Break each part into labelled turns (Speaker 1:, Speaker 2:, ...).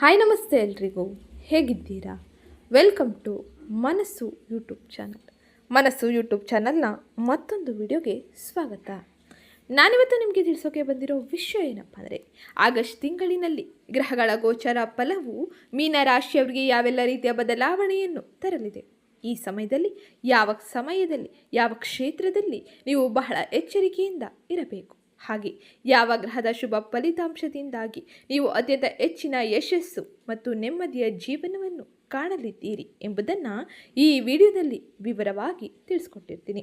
Speaker 1: Hi ನಮಸ್ತೆ ಎಲ್ರಿಗೂ. ಹೇಗಿದ್ದೀರಾ? Welcome to Manassu YouTube channel Manassu YouTube ಚಾನಲ್ನ ಮತ್ತೊಂದು ವಿಡಿಯೋಗೆ ಸ್ವಾಗತ. ನಾನಿವತ್ತು ನಿಮಗೆ ತಿಳಿಸೋಕೆ ಬಂದಿರೋ ವಿಷಯ ಏನಪ್ಪ ಅಂದರೆ, ಆಗಸ್ಟ್ ತಿಂಗಳಿನಲ್ಲಿ ಗ್ರಹಗಳ ಗೋಚರ ಫಲವು ಮೀನ ರಾಶಿಯವರಿಗೆ ಯಾವೆಲ್ಲ ರೀತಿಯ ಬದಲಾವಣೆಯನ್ನು ತರಲಿದೆ. ಈ ಸಮಯದಲ್ಲಿ ಯಾವ ಸಮಯದಲ್ಲಿ, ಯಾವ ಕ್ಷೇತ್ರದಲ್ಲಿ ನೀವು ಬಹಳ ಎಚ್ಚರಿಕೆಯಿಂದ ಇರಬೇಕು. ಹಾಗೆ ಯಾವ ಗ್ರಹದ ಶುಭ ಫಲಿತಾಂಶದಿಂದಾಗಿ ನೀವು ಅತ್ಯಂತ ಹೆಚ್ಚಿನ ಯಶಸ್ಸು ಮತ್ತು ನೆಮ್ಮದಿಯ ಜೀವನವನ್ನು ಕಾಣಲಿದ್ದೀರಿ ಎಂಬುದನ್ನು ಈ ವಿಡಿಯೋದಲ್ಲಿ ವಿವರವಾಗಿ ತಿಳಿಸ್ಕೊಟ್ಟಿರ್ತೀನಿ.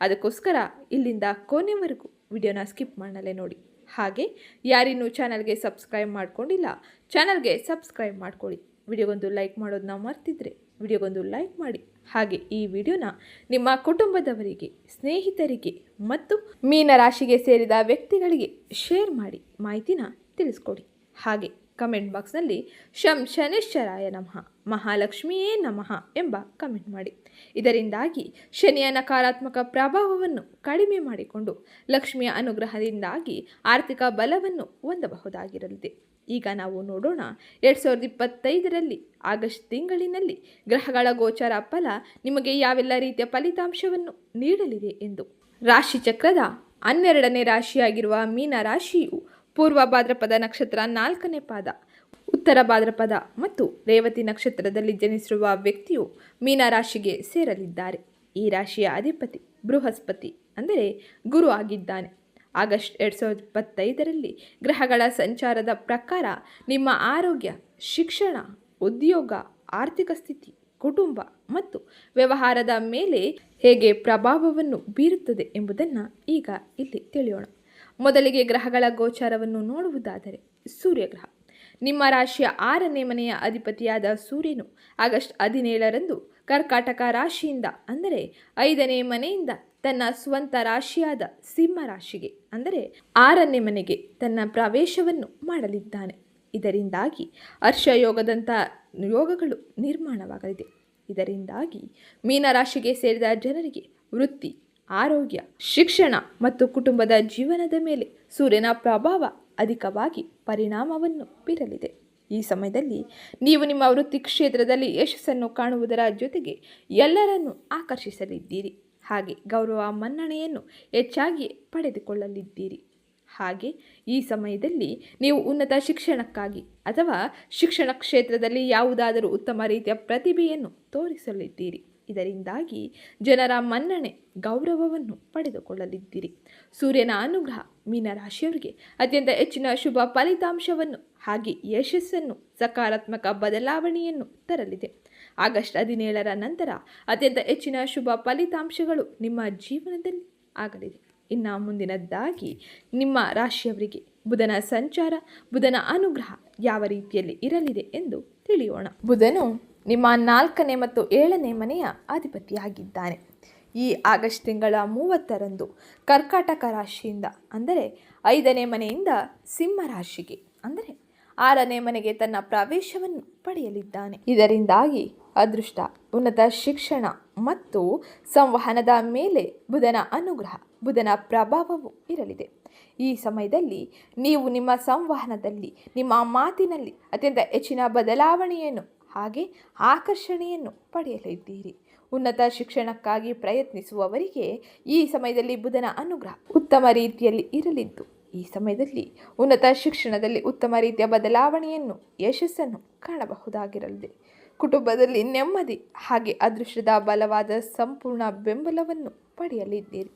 Speaker 1: ಅದಕ್ಕೋಸ್ಕರ ಇಲ್ಲಿಂದ ಕೊನೆವರೆಗೂ ವಿಡಿಯೋನ ಸ್ಕಿಪ್ ಮಾಡಲೇ ನೋಡಿ. ಹಾಗೆ ಯಾರಿನ್ನೂ ಚಾನಲ್ಗೆ ಸಬ್ಸ್ಕ್ರೈಬ್ ಮಾಡ್ಕೊಂಡಿಲ್ಲ, ಚಾನಲ್ಗೆ ಸಬ್ಸ್ಕ್ರೈಬ್ ಮಾಡ್ಕೊಳ್ಳಿ. ವಿಡಿಯೋಗೊಂದು ಲೈಕ್ ಮಾಡೋದನ್ನ ಮರ್ತಿದ್ರೆ ವಿಡಿಯೋಗೊಂದು ಲೈಕ್ ಮಾಡಿ. ಹಾಗೆ ಈ ವಿಡಿಯೋನ ನಿಮ್ಮ ಕುಟುಂಬದವರಿಗೆ, ಸ್ನೇಹಿತರಿಗೆ ಮತ್ತು ಮೀನ ರಾಶಿಗೆ ಸೇರಿದ ವ್ಯಕ್ತಿಗಳಿಗೆ ಶೇರ್ ಮಾಡಿ ಮಾಹಿತಿನ ತಿಳಿಸ್ಕೊಡಿ. ಹಾಗೆ ಕಮೆಂಟ್ ಬಾಕ್ಸ್ನಲ್ಲಿ ಶಂ ಶನಿಶ್ಚರಾಯ ನಮಃ, ಮಹಾಲಕ್ಷ್ಮಿಯೇ ನಮಃ ಎಂಬ ಕಮೆಂಟ್ ಮಾಡಿ. ಇದರಿಂದಾಗಿ ಶನಿಯ ನಕಾರಾತ್ಮಕ ಪ್ರಭಾವವನ್ನು ಕಡಿಮೆ ಮಾಡಿಕೊಂಡು ಲಕ್ಷ್ಮಿಯ ಅನುಗ್ರಹದಿಂದಾಗಿ ಆರ್ಥಿಕ ಬಲವನ್ನು ಹೊಂದಬಹುದಾಗಿರಲಿದೆ. ಈಗ ನಾವು ನೋಡೋಣ ಎರಡು ಸಾವಿರದ ಇಪ್ಪತ್ತೈದರಲ್ಲಿ ಆಗಸ್ಟ್ ತಿಂಗಳಿನಲ್ಲಿ ಗ್ರಹಗಳ ಗೋಚರ ಫಲ ನಿಮಗೆ ಯಾವೆಲ್ಲ ರೀತಿಯ ಫಲಿತಾಂಶವನ್ನು ನೀಡಲಿದೆ ಎಂದು. ರಾಶಿ ಚಕ್ರದ ಹನ್ನೆರಡನೇ ರಾಶಿಯಾಗಿರುವ ಮೀನ ರಾಶಿಯು ಪೂರ್ವ ಭಾದ್ರಪದ ನಕ್ಷತ್ರ ನಾಲ್ಕನೇ ಪಾದ, ಉತ್ತರ ಭಾದ್ರಪದ ಮತ್ತು ರೇವತಿ ನಕ್ಷತ್ರದಲ್ಲಿ ಜನಿಸಿರುವ ವ್ಯಕ್ತಿಯು ಮೀನ ರಾಶಿಗೆ ಸೇರಲಿದ್ದಾರೆ. ಈ ರಾಶಿಯ ಅಧಿಪತಿ ಬೃಹಸ್ಪತಿ ಅಂದರೆ ಗುರು ಆಗಿದ್ದಾನೆ. ಆಗಸ್ಟ್ ಎರಡು ಸಾವಿರದ ಇಪ್ಪತ್ತೈದರಲ್ಲಿ ಗ್ರಹಗಳ ಸಂಚಾರದ ಪ್ರಕಾರ ನಿಮ್ಮ ಆರೋಗ್ಯ, ಶಿಕ್ಷಣ, ಉದ್ಯೋಗ, ಆರ್ಥಿಕ ಸ್ಥಿತಿ, ಕುಟುಂಬ ಮತ್ತು ವ್ಯವಹಾರದ ಮೇಲೆ ಹೇಗೆ ಪ್ರಭಾವವನ್ನು ಬೀರುತ್ತದೆ ಎಂಬುದನ್ನು ಈಗ ಇಲ್ಲಿ ತಿಳಿಯೋಣ. ಮೊದಲಿಗೆ ಗ್ರಹಗಳ ಗೋಚಾರವನ್ನು ನೋಡುವುದಾದರೆ ಸೂರ್ಯಗ್ರಹ. ನಿಮ್ಮ ರಾಶಿಯ ಆರನೇ ಮನೆಯ ಅಧಿಪತಿಯಾದ ಸೂರ್ಯನು ಆಗಸ್ಟ್ ಹದಿನೇಳರಂದು ಕರ್ಕಾಟಕ ರಾಶಿಯಿಂದ, ಅಂದರೆ ಐದನೇ ಮನೆಯಿಂದ ತನ್ನ ಸ್ವಂತ ರಾಶಿಯಾದ ಸಿಂಹ ರಾಶಿಗೆ, ಅಂದರೆ ಆರನೇ ಮನೆಗೆ ತನ್ನ ಪ್ರವೇಶವನ್ನು ಮಾಡಲಿದ್ದಾನೆ. ಇದರಿಂದಾಗಿ ಹರ್ಷಯೋಗದಂಥ ಯೋಗಗಳು ನಿರ್ಮಾಣವಾಗಲಿದೆ. ಇದರಿಂದಾಗಿ ಮೀನರಾಶಿಗೆ ಸೇರಿದ ಜನರಿಗೆ ವೃತ್ತಿ, ಆರೋಗ್ಯ, ಶಿಕ್ಷಣ ಮತ್ತು ಕುಟುಂಬದ ಜೀವನದ ಮೇಲೆ ಸೂರ್ಯನ ಪ್ರಭಾವ ಅಧಿಕವಾಗಿ ಪರಿಣಾಮವನ್ನು ಬೀರಲಿದೆ. ಈ ಸಮಯದಲ್ಲಿ ನೀವು ನಿಮ್ಮ ವೃತ್ತಿ ಕ್ಷೇತ್ರದಲ್ಲಿ ಯಶಸ್ಸನ್ನು ಕಾಣುವುದರ ಜೊತೆಗೆ ಎಲ್ಲರನ್ನೂ ಆಕರ್ಷಿಸಲಿದ್ದೀರಿ. ಹಾಗೆ ಗೌರವ ಮನ್ನಣೆಯನ್ನು ಹೆಚ್ಚಾಗಿ ಪಡೆದುಕೊಳ್ಳಲಿದ್ದೀರಿ. ಹಾಗೆ ಈ ಸಮಯದಲ್ಲಿ ನೀವು ಉನ್ನತ ಶಿಕ್ಷಣಕ್ಕಾಗಿ ಅಥವಾ ಶಿಕ್ಷಣ ಕ್ಷೇತ್ರದಲ್ಲಿ ಯಾವುದಾದರೂ ಉತ್ತಮ ರೀತಿಯ ಪ್ರತಿಭೆಯನ್ನು ತೋರಿಸಲಿದ್ದೀರಿ. ಇದರಿಂದಾಗಿ ಜನರ ಮನ್ನಣೆ, ಗೌರವವನ್ನು ಪಡೆದುಕೊಳ್ಳಲಿದ್ದೀರಿ. ಸೂರ್ಯನ ಅನುಗ್ರಹ ಮೀನರಾಶಿಯವರಿಗೆ ಅತ್ಯಂತ ಹೆಚ್ಚಿನ ಶುಭ ಫಲಿತಾಂಶವನ್ನು ಹಾಗೆ ಯಶಸ್ಸನ್ನು ಸಕಾರಾತ್ಮಕ ಬದಲಾವಣೆಯನ್ನು ತರಲಿದೆ. ಆಗಸ್ಟ್ ಹದಿನೇಳರ ನಂತರ ಅತ್ಯಂತ ಹೆಚ್ಚಿನ ಶುಭ ಫಲಿತಾಂಶಗಳು ನಿಮ್ಮ ಜೀವನದಲ್ಲಿ ಆಗಲಿದೆ ಇನ್ನು ಮುಂದಿನದ್ದಾಗಿ ನಿಮ್ಮ ರಾಶಿಯವರಿಗೆ ಬುಧನ ಸಂಚಾರ, ಬುಧನ ಅನುಗ್ರಹ ಯಾವ ರೀತಿಯಲ್ಲಿ ಇರಲಿದೆ ಎಂದು ತಿಳಿಯೋಣ. ಬುಧನು ನಿಮ್ಮ ನಾಲ್ಕನೇ ಮತ್ತು ಏಳನೇ ಮನೆಯ ಅಧಿಪತಿಯಾಗಿದ್ದಾನೆ. ಈ ಆಗಸ್ಟ್ ತಿಂಗಳ ಮೂವತ್ತರಂದು ಕರ್ಕಾಟಕ ರಾಶಿಯಿಂದ, ಅಂದರೆ ಐದನೇ ಮನೆಯಿಂದ ಸಿಂಹ ರಾಶಿಗೆ, ಅಂದರೆ ಆರನೇ ಮನೆಗೆ ತನ್ನ ಪ್ರವೇಶವನ್ನು ಪಡೆಯಲಿದ್ದಾನೆ. ಇದರಿಂದಾಗಿ ಅದೃಷ್ಟ, ಉನ್ನತ ಶಿಕ್ಷಣ ಮತ್ತು ಸಂವಹನದ ಮೇಲೆ ಬುಧನ ಅನುಗ್ರಹ, ಬುಧನ ಪ್ರಭಾವವು ಇರಲಿದೆ. ಈ ಸಮಯದಲ್ಲಿ ನೀವು ನಿಮ್ಮ ಸಂವಹನದಲ್ಲಿ, ನಿಮ್ಮ ಮಾತಿನಲ್ಲಿ ಅತ್ಯಂತ ಹೆಚ್ಚಿನ ಬದಲಾವಣೆಯನ್ನು, ಹಾಗೆ ಆಕರ್ಷಣೆಯನ್ನು ಪಡೆಯಲಿದ್ದೀರಿ. ಉನ್ನತ ಶಿಕ್ಷಣಕ್ಕಾಗಿ ಪ್ರಯತ್ನಿಸುವವರಿಗೆ ಈ ಸಮಯದಲ್ಲಿ ಬುಧನ ಅನುಗ್ರಹ ಉತ್ತಮ ರೀತಿಯಲ್ಲಿ ಇರಲಿದ್ದು, ಈ ಸಮಯದಲ್ಲಿ ಉನ್ನತ ಶಿಕ್ಷಣದಲ್ಲಿ ಉತ್ತಮ ರೀತಿಯ ಬದಲಾವಣೆಯನ್ನು, ಯಶಸ್ಸನ್ನು ಕಾಣಬಹುದಾಗಿರಲಿದೆ. ಕುಟುಂಬದಲ್ಲಿ ನೆಮ್ಮದಿ ಹಾಗೆ ಅದೃಷ್ಟದ ಬಲವಾದ ಸಂಪೂರ್ಣ ಬೆಂಬಲವನ್ನು ಪಡೆಯಲಿದ್ದೀರಿ.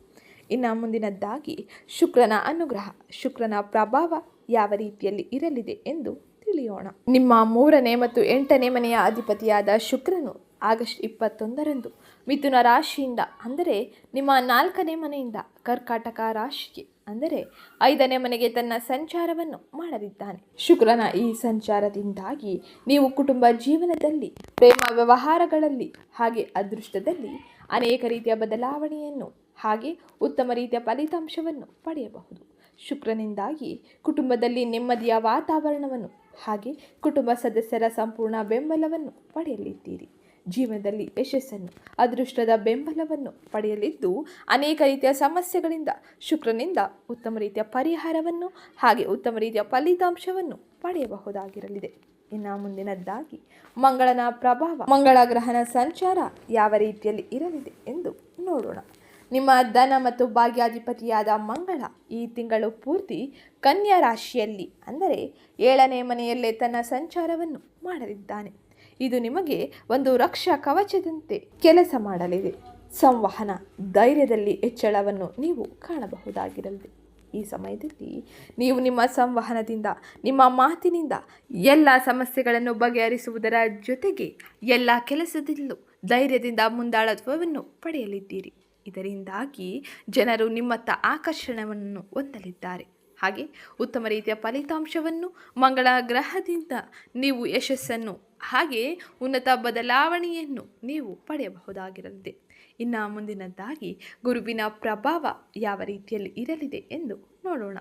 Speaker 1: ಇನ್ನು ಮುಂದಿನದ್ದಾಗಿ ಶುಕ್ರನ ಅನುಗ್ರಹ. ಶುಕ್ರನ ಪ್ರಭಾವ ಯಾವ ರೀತಿಯಲ್ಲಿ ಇರಲಿದೆ ಎಂದು ತಿಳಿಯೋಣ. ನಿಮ್ಮ ಮೂರನೇ ಮತ್ತು ಎಂಟನೇ ಮನೆಯ ಅಧಿಪತಿಯಾದ ಶುಕ್ರನು ಆಗಸ್ಟ್ ಇಪ್ಪತ್ತೊಂದರಂದು ಮಿಥುನ ರಾಶಿಯಿಂದ, ಅಂದರೆ ನಿಮ್ಮ ನಾಲ್ಕನೇ ಮನೆಯಿಂದ ಕರ್ಕಾಟಕ ರಾಶಿಗೆ ಅಂದರೆ ಐದನೇ ಮನೆಗೆ ತನ್ನ ಸಂಚಾರವನ್ನು ಮಾಡಲಿದ್ದಾನೆ ಶುಕ್ರನ ಈ ಸಂಚಾರದಿಂದಾಗಿ ನೀವು ಕುಟುಂಬ ಜೀವನದಲ್ಲಿ, ಪ್ರೇಮ ವ್ಯವಹಾರಗಳಲ್ಲಿ, ಹಾಗೆ ಅದೃಷ್ಟದಲ್ಲಿ ಅನೇಕ ರೀತಿಯ ಬದಲಾವಣೆಯನ್ನು, ಹಾಗೆ ಉತ್ತಮ ರೀತಿಯ ಫಲಿತಾಂಶವನ್ನು ಪಡೆಯಬಹುದು. ಶುಕ್ರನಿಂದಾಗಿ ಕುಟುಂಬದಲ್ಲಿ ನೆಮ್ಮದಿಯ ವಾತಾವರಣವನ್ನು, ಹಾಗೆ ಕುಟುಂಬ ಸದಸ್ಯರ ಸಂಪೂರ್ಣ ಬೆಂಬಲವನ್ನು ಪಡೆಯಲಿದ್ದೀರಿ. ಜೀವನದಲ್ಲಿ ಯಶಸ್ಸನ್ನು, ಅದೃಷ್ಟದ ಬೆಂಬಲವನ್ನು ಪಡೆಯಲಿದ್ದು, ಅನೇಕ ರೀತಿಯ ಸಮಸ್ಯೆಗಳಿಂದ, ಶುಕ್ರನಿಂದ ಉತ್ತಮ ರೀತಿಯ ಪರಿಹಾರವನ್ನು ಹಾಗೆ ಉತ್ತಮ ರೀತಿಯ ಫಲಿತಾಂಶವನ್ನು ಪಡೆಯಬಹುದಾಗಿರಲಿದೆ. ಇನ್ನು ಮುಂದಿನದ್ದಾಗಿ, ಮಂಗಳನ ಪ್ರಭಾವ, ಮಂಗಳ ಗ್ರಹನ ಸಂಚಾರ ಯಾವ ರೀತಿಯಲ್ಲಿ ಇರಲಿದೆ ಎಂದು ನೋಡೋಣ. ನಿಮ್ಮ ಧನ ಮತ್ತು ಭಾಗ್ಯಾಧಿಪತಿಯಾದ ಮಂಗಳ ಈ ತಿಂಗಳು ಪೂರ್ತಿ ಕನ್ಯಾ ರಾಶಿಯಲ್ಲಿ, ಅಂದರೆ ಏಳನೇ ಮನೆಯಲ್ಲೇ ತನ್ನ ಸಂಚಾರವನ್ನು ಮಾಡಲಿದ್ದಾನೆ. ಇದು ನಿಮಗೆ ಒಂದು ರಕ್ಷಾ ಕವಚದಂತೆ ಕೆಲಸ ಮಾಡಲಿದೆ. ಸಂವಹನ ಧೈರ್ಯದಲ್ಲಿ ಹೆಚ್ಚಳವನ್ನು ನೀವು ಕಾಣಬಹುದಾಗಿರಲಿದೆ. ಈ ಸಮಯದಲ್ಲಿ ನೀವು ನಿಮ್ಮ ಸಂವಹನದಿಂದ, ನಿಮ್ಮ ಮಾತಿನಿಂದ ಎಲ್ಲ ಸಮಸ್ಯೆಗಳನ್ನು ಬಗೆಹರಿಸುವುದರ ಜೊತೆಗೆ ಎಲ್ಲ ಕೆಲಸದಲ್ಲೂ ಧೈರ್ಯದಿಂದ ಮುಂದಾಳತ್ವವನ್ನು ಪಡೆಯಲಿದ್ದೀರಿ. ಇದರಿಂದಾಗಿ ಜನರು ನಿಮ್ಮತ್ತ ಆಕರ್ಷಣವನ್ನು ಹೊಂದಲಿದ್ದಾರೆ. ಹಾಗೆ ಉತ್ತಮ ರೀತಿಯ ಫಲಿತಾಂಶವನ್ನು ಮಂಗಳ ಗ್ರಹದಿಂದ ನೀವು ಯಶಸ್ಸನ್ನು ಹಾಗೆ ಉನ್ನತ ಬದಲಾವಣೆಯನ್ನು ನೀವು ಪಡೆಯಬಹುದಾಗಿರಲಿದೆ. ಇನ್ನು ಮುಂದಿನದ್ದಾಗಿ ಗುರುವಿನ ಪ್ರಭಾವ ಯಾವ ರೀತಿಯಲ್ಲಿ ಇರಲಿದೆ ಎಂದು ನೋಡೋಣ.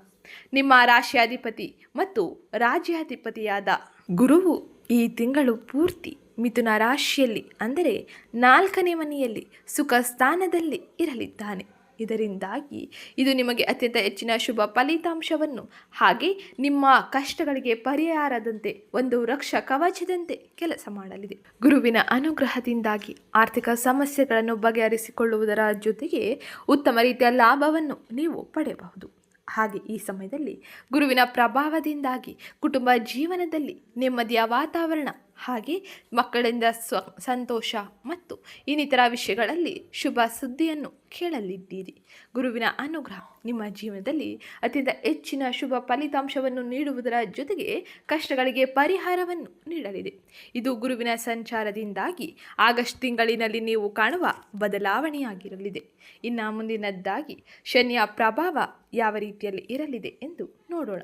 Speaker 1: ನಿಮ್ಮ ರಾಶಿಯಾಧಿಪತಿ ಮತ್ತು ರಾಜ್ಯಾಧಿಪತಿಯಾದ ಗುರುವು ಈ ತಿಂಗಳು ಪೂರ್ತಿ ಮಿಥುನ ರಾಶಿಯಲ್ಲಿ, ಅಂದರೆ ನಾಲ್ಕನೇ ಮನೆಯಲ್ಲಿ ಸುಖ ಸ್ಥಾನದಲ್ಲಿ ಇರಲಿದ್ದಾನೆ. ಇದರಿಂದಾಗಿ ಇದು ನಿಮಗೆ ಅತ್ಯಂತ ಹೆಚ್ಚಿನ ಶುಭ ಫಲಿತಾಂಶವನ್ನು, ಹಾಗೆ ನಿಮ್ಮ ಕಷ್ಟಗಳಿಗೆ ಪರಿಹಾರದಂತೆ ಒಂದು ರಕ್ಷ ಕವಚದಂತೆ ಕೆಲಸ ಮಾಡಲಿದೆ. ಗುರುವಿನ ಅನುಗ್ರಹದಿಂದಾಗಿ ಆರ್ಥಿಕ ಸಮಸ್ಯೆಗಳನ್ನು ಬಗೆಹರಿಸಿಕೊಳ್ಳುವುದರ ಜೊತೆಗೆ ಉತ್ತಮ ರೀತಿಯ ಲಾಭವನ್ನು ನೀವು ಪಡೆಯಬಹುದು. ಹಾಗೆ ಈ ಸಮಯದಲ್ಲಿ ಗುರುವಿನ ಪ್ರಭಾವದಿಂದಾಗಿ ಕುಟುಂಬ ಜೀವನದಲ್ಲಿ ನೆಮ್ಮದಿಯ ವಾತಾವರಣ ಹಾಗೆ ಮಕ್ಕಳಿಂದ ಸ್ವ, ಸಂತೋಷ ಮತ್ತು ಇನ್ನಿತರ ವಿಷಯಗಳಲ್ಲಿ ಶುಭ ಸುದ್ದಿಯನ್ನು ಕೇಳಲಿದ್ದೀರಿ. ಗುರುವಿನ ಅನುಗ್ರಹ ನಿಮ್ಮ ಜೀವನದಲ್ಲಿ ಅತ್ಯಂತ ಹೆಚ್ಚಿನ ಶುಭ ಫಲಿತಾಂಶವನ್ನು ನೀಡುವುದರ ಜೊತೆಗೆ ಕಷ್ಟಗಳಿಗೆ ಪರಿಹಾರವನ್ನು ನೀಡಲಿದೆ. ಇದು ಗುರುವಿನ ಸಂಚಾರದಿಂದಾಗಿ ಆಗಸ್ಟ್ ತಿಂಗಳಿನಲ್ಲಿ ನೀವು ಕಾಣುವ ಬದಲಾವಣೆಯಾಗಿರಲಿದೆ. ಇನ್ನು ಮುಂದಿನದ್ದಾಗಿ ಶನಿಯ ಪ್ರಭಾವ ಯಾವ ರೀತಿಯಲ್ಲಿ ಇರಲಿದೆ ಎಂದು ನೋಡೋಣ.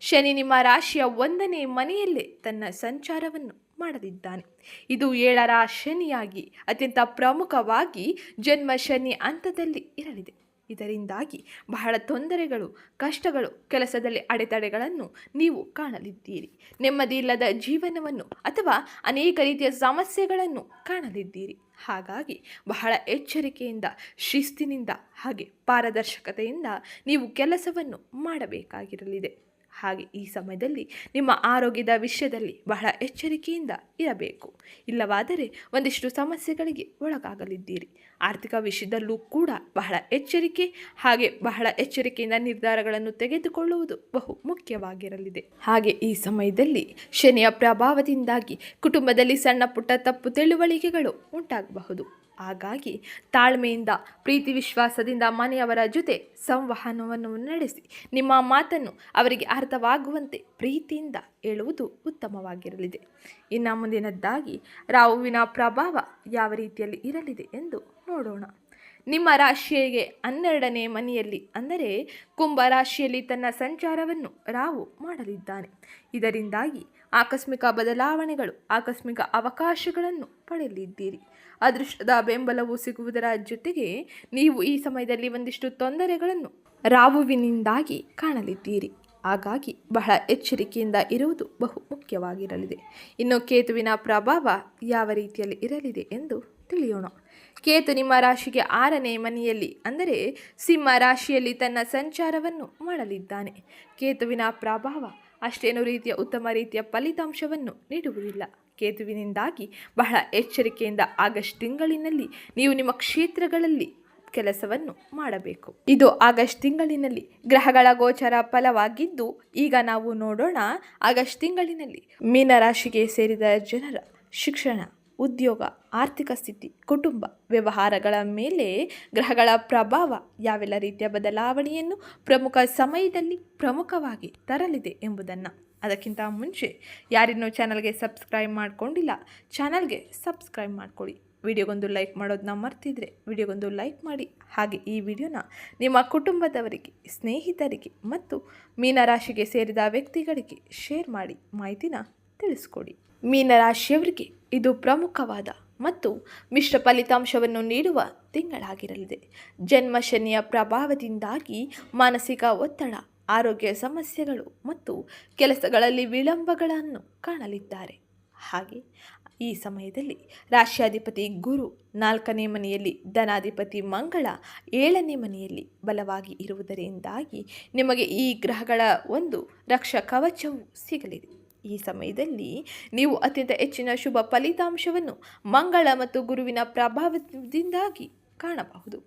Speaker 1: ಶನಿ ನಿಮ್ಮ ರಾಶಿಯ ಒಂದನೇ ಮನೆಯಲ್ಲೇ ತನ್ನ ಸಂಚಾರವನ್ನು ಮಾಡಲಿದ್ದಾನೆ ಇದು ಏಳರ ಶನಿಯಾಗಿ, ಅತ್ಯಂತ ಪ್ರಮುಖವಾಗಿ ಜನ್ಮ ಶನಿ ಹಂತದಲ್ಲಿ ಇರಲಿದೆ. ಇದರಿಂದಾಗಿ ಬಹಳ ತೊಂದರೆಗಳು, ಕಷ್ಟಗಳು, ಕೆಲಸದಲ್ಲಿ ಅಡೆತಡೆಗಳನ್ನು ನೀವು ಕಾಣಲಿದ್ದೀರಿ. ನೆಮ್ಮದಿ ಇಲ್ಲದ ಜೀವನವನ್ನು ಅಥವಾ ಅನೇಕ ರೀತಿಯ ಸಮಸ್ಯೆಗಳನ್ನು ಕಾಣಲಿದ್ದೀರಿ. ಹಾಗಾಗಿ ಬಹಳ ಎಚ್ಚರಿಕೆಯಿಂದ, ಶಿಸ್ತಿನಿಂದ ಹಾಗೆ ಪಾರದರ್ಶಕತೆಯಿಂದ ನೀವು ಕೆಲಸವನ್ನು ಮಾಡಬೇಕಾಗಿರಲಿದೆ. ಹಾಗೆ ಈ ಸಮಯದಲ್ಲಿ ನಿಮ್ಮ ಆರೋಗ್ಯದ ವಿಷಯದಲ್ಲಿ ಬಹಳ ಎಚ್ಚರಿಕೆಯಿಂದ ಇರಬೇಕು. ಇಲ್ಲವಾದರೆ ಒಂದಿಷ್ಟು ಸಮಸ್ಯೆಗಳಿಗೆ ಒಳಗಾಗಲಿದ್ದೀರಿ. ಆರ್ಥಿಕ ವಿಷಯದಲ್ಲೂ ಕೂಡ ಬಹಳ ಎಚ್ಚರಿಕೆ ಹಾಗೆ ಬಹಳ ಎಚ್ಚರಿಕೆಯಿಂದ ನಿರ್ಧಾರಗಳನ್ನು ತೆಗೆದುಕೊಳ್ಳುವುದು ಬಹು ಮುಖ್ಯವಾಗಿರಲಿದೆ. ಹಾಗೆ ಈ ಸಮಯದಲ್ಲಿ ಶನಿಯ ಪ್ರಭಾವದಿಂದಾಗಿ ಕುಟುಂಬದಲ್ಲಿ ಸಣ್ಣ ಪುಟ್ಟ ತಪ್ಪು ತಿಳುವಳಿಕೆಗಳು ಉಂಟಾಗಬಹುದು. ಹಾಗಾಗಿ ತಾಳ್ಮೆಯಿಂದ, ಪ್ರೀತಿ ವಿಶ್ವಾಸದಿಂದ ಮನೆಯವರ ಜೊತೆ ಸಂವಹನವನ್ನು ನಡೆಸಿ, ನಿಮ್ಮ ಮಾತನ್ನು ಅವರಿಗೆ ಅರ್ಥವಾಗುವಂತೆ ಪ್ರೀತಿಯಿಂದ ಹೇಳುವುದು ಉತ್ತಮವಾಗಿರಲಿದೆ. ಇನ್ನು ಮುಂದಿನದ್ದಾಗಿ, ರಾಹುವಿನ ಪ್ರಭಾವ ಯಾವ ರೀತಿಯಲ್ಲಿ ಇರಲಿದೆ ಎಂದು ನೋಡೋಣ. ನಿಮ್ಮ ರಾಶಿಯಗೆ ಹನ್ನೆರಡನೇ ಮನೆಯಲ್ಲಿ ಅಂದರೆ ಕುಂಭ ರಾಶಿಯಲ್ಲಿ ತನ್ನ ಸಂಚಾರವನ್ನು ರಾಹು ಮಾಡಲಿದ್ದಾನೆ. ಇದರಿಂದಾಗಿ ಆಕಸ್ಮಿಕ ಬದಲಾವಣೆಗಳು, ಆಕಸ್ಮಿಕ ಅವಕಾಶಗಳನ್ನು ಪಡೆಯಲಿದ್ದೀರಿ. ಅದೃಷ್ಟದ ಬೆಂಬಲವು ಸಿಗುವುದರ ಜೊತೆಗೆ ನೀವು ಈ ಸಮಯದಲ್ಲಿ ಒಂದಿಷ್ಟು ತೊಂದರೆಗಳನ್ನು ರಾವುವಿನಿಂದಾಗಿ ಕಾಣಲಿದ್ದೀರಿ. ಹಾಗಾಗಿ ಬಹಳ ಎಚ್ಚರಿಕೆಯಿಂದ ಇರುವುದು ಬಹು ಮುಖ್ಯವಾಗಿರಲಿದೆ. ಇನ್ನು ಕೇತುವಿನ ಪ್ರಭಾವ ಯಾವ ರೀತಿಯಲ್ಲಿ ಇರಲಿದೆ ಎಂದು ತಿಳಿಯೋಣ. ಕೇತು ನಿಮ್ಮ ರಾಶಿಗೆ ಆರನೇ ಮನೆಯಲ್ಲಿ, ಅಂದರೆ ಸಿಂಹ ರಾಶಿಯಲ್ಲಿ ತನ್ನ ಸಂಚಾರವನ್ನು ಮಾಡಲಿದ್ದಾನೆ. ಕೇತುವಿನ ಪ್ರಭಾವ ಅಷ್ಟೇನು ರೀತಿಯ ಉತ್ತಮ ರೀತಿಯ ಫಲಿತಾಂಶವನ್ನು ನೀಡುವುದಿಲ್ಲ. ಕೇತುವಿನಿಂದಾಗಿ ಬಹಳ ಎಚ್ಚರಿಕೆಯಿಂದ ಆಗಸ್ಟ್ ತಿಂಗಳಿನಲ್ಲಿ ನೀವು ನಿಮ್ಮ ಕ್ಷೇತ್ರಗಳಲ್ಲಿ ಕೆಲಸವನ್ನು ಮಾಡಬೇಕು. ಇದು ಆಗಸ್ಟ್ ತಿಂಗಳಿನಲ್ಲಿ ಗ್ರಹಗಳ ಗೋಚರ ಫಲವಾಗಿದ್ದು, ಈಗ ನಾವು ನೋಡೋಣ ಆಗಸ್ಟ್ ತಿಂಗಳಿನಲ್ಲಿ ಮೀನರಾಶಿಗೆ ಸೇರಿದ ಜನರ ಶಿಕ್ಷಣ. ಉದ್ಯೋಗ, ಆರ್ಥಿಕ ಸ್ಥಿತಿ, ಕುಟುಂಬ, ವ್ಯವಹಾರಗಳ ಮೇಲೆ ಗ್ರಹಗಳ ಪ್ರಭಾವ ಯಾವೆಲ್ಲ ರೀತಿಯ ಬದಲಾವಣೆಯನ್ನು ಪ್ರಮುಖ ಸಮಯದಲ್ಲಿ ಪ್ರಮುಖವಾಗಿ ತರಲಿದೆ ಎಂಬುದನ್ನು ಅದಕ್ಕಿಂತ ಮುಂಚೆ ಯಾರಿನ್ನೂ ಚಾನಲ್ಗೆ ಸಬ್ಸ್ಕ್ರೈಬ್ ಮಾಡಿಕೊಂಡಿಲ್ಲ, ಚಾನಲ್ಗೆ ಸಬ್ಸ್ಕ್ರೈಬ್ ಮಾಡ್ಕೊಳ್ಳಿ. ವಿಡಿಯೋಗೊಂದು ಲೈಕ್ ಮಾಡೋದನ್ನ ಮರ್ತಿದ್ರೆ ವಿಡಿಯೋಗೊಂದು ಲೈಕ್ ಮಾಡಿ. ಹಾಗೆ ಈ ವಿಡಿಯೋನ ನಿಮ್ಮ ಕುಟುಂಬದವರಿಗೆ, ಸ್ನೇಹಿತರಿಗೆ ಮತ್ತು ಮೀನರಾಶಿಗೆ ಸೇರಿದ ವ್ಯಕ್ತಿಗಳಿಗೆ ಶೇರ್ ಮಾಡಿ ಮಾಹಿತಿನ ತಿಳಿಸ್ಕೊಡಿ. ಮೀನರಾಶಿಯವರಿಗೆ ಇದು ಪ್ರಮುಖವಾದ ಮತ್ತು ಮಿಶ್ರ ಫಲಿತಾಂಶವನ್ನು ನೀಡುವ ತಿಂಗಳಾಗಿರಲಿದೆ. ಜನ್ಮ ಶನಿಯ ಪ್ರಭಾವದಿಂದಾಗಿ ಮಾನಸಿಕ ಒತ್ತಡ, ಆರೋಗ್ಯ ಸಮಸ್ಯೆಗಳು ಮತ್ತು ಕೆಲಸಗಳಲ್ಲಿ ವಿಳಂಬಗಳನ್ನು ಕಾಣಲಿದ್ದಾರೆ. ಹಾಗೆ ಈ ಸಮಯದಲ್ಲಿ ರಾಶ್ಯಾಧಿಪತಿ ಗುರು ನಾಲ್ಕನೇ ಮನೆಯಲ್ಲಿ, ಧನಾಧಿಪತಿ ಮಂಗಳ ಏಳನೇ ಮನೆಯಲ್ಲಿ ಬಲವಾಗಿ ಇರುವುದರಿಂದಾಗಿ ನಿಮಗೆ ಈ ಗ್ರಹಗಳ ಒಂದು ರಕ್ಷ ಕವಚವು ಸಿಗಲಿದೆ. ಈ ಸಮಯದಲ್ಲಿ ನೀವು ಅತ್ಯಂತ ಹೆಚ್ಚಿನ ಶುಭ ಫಲಿತಾಂಶವನ್ನು ಮಂಗಳ ಮತ್ತು ಗುರುವಿನ ಪ್ರಭಾವದಿಂದಾಗಿ ಕಾಣಬಹುದು.